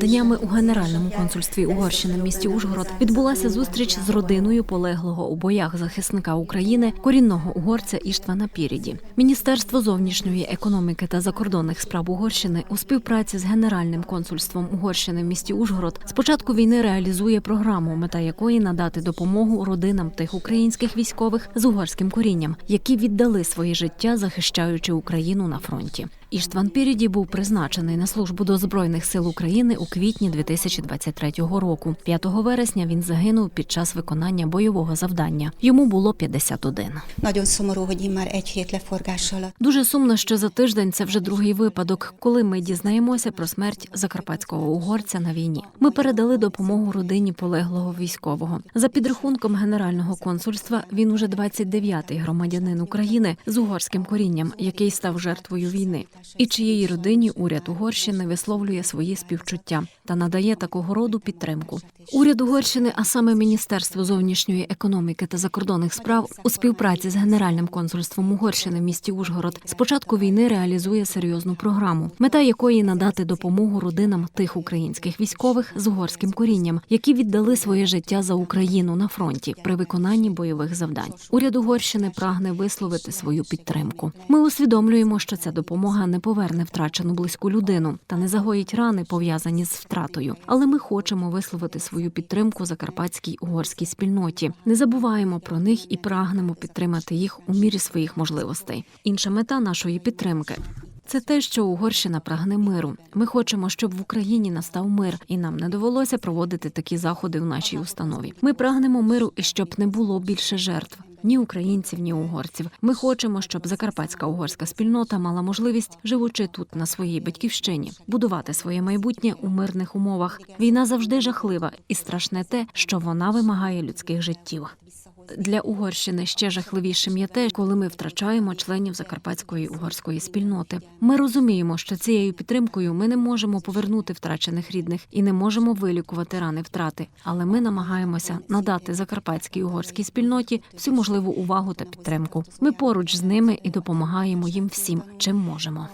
Днями у генеральному консульстві Угорщини в місті Ужгород відбулася зустріч з родиною полеглого у боях захисника України корінного угорця Іштвана Піріді. Міністерство зовнішньої економіки та закордонних справ Угорщини у співпраці з генеральним консульством Угорщини в місті Ужгород з початку війни реалізує програму, мета якої надати допомогу родинам тих українських військових з угорським корінням, які віддали своє життя, захищаючи Україну на фронті. Іштван Піріді був призначений на службу до збройних сил України у квітні 2023 року. 5 вересня він загинув під час виконання бойового завдання. Йому було 51. Nagyon szomorú, hogy immár egy hét leforgás alatt Дуже сумно, що за тиждень це вже другий випадок, коли ми дізнаємося про смерть закарпатського угорця на війні. Ми передали допомогу родині полеглого військового. За підрахунком генерального консульства, він уже 29-й громадянин України з угорським корінням, який став жертвою війни, і чиїй родині уряд Угорщини висловлює свої співчуття та надає такого роду підтримку. Уряд Угорщини, а саме Міністерство зовнішньої економіки та закордонних справ у співпраці з Генеральним консульством Угорщини в місті Ужгород з початку війни реалізує серйозну програму, мета якої надати допомогу родинам тих українських військових з угорським корінням, які віддали своє життя за Україну на фронті при виконанні бойових завдань. Уряд Угорщини прагне висловити свою підтримку. Ми усвідомлюємо, що ця допомога не поверне втрачену близьку людину та не загоїть рани, пов'язані з втратою. Але ми хочемо висловити свою підтримку закарпатській угорській спільноті. Не забуваємо про них і прагнемо підтримати їх у мірі своїх можливостей. Інша мета нашої підтримки. Це те, що Угорщина прагне миру. Ми хочемо, щоб в Україні настав мир, і нам не довелося проводити такі заходи в нашій установі. Ми прагнемо миру і щоб не було більше жертв. Ні українців, ні угорців. Ми хочемо, щоб закарпатська угорська спільнота мала можливість, живучи тут на своїй батьківщині, будувати своє майбутнє у мирних умовах. Війна завжди жахлива, і страшне те, що вона вимагає людських життів. Для Угорщини ще жахливішим є те, коли ми втрачаємо членів закарпатської угорської спільноти. Ми розуміємо, що цією підтримкою ми не можемо повернути втрачених рідних і не можемо вилікувати рани втрати. Але ми намагаємося надати закарпатській угорській спільноті всю можливу увагу та підтримку. Ми поруч з ними і допомагаємо їм всім, чим можемо.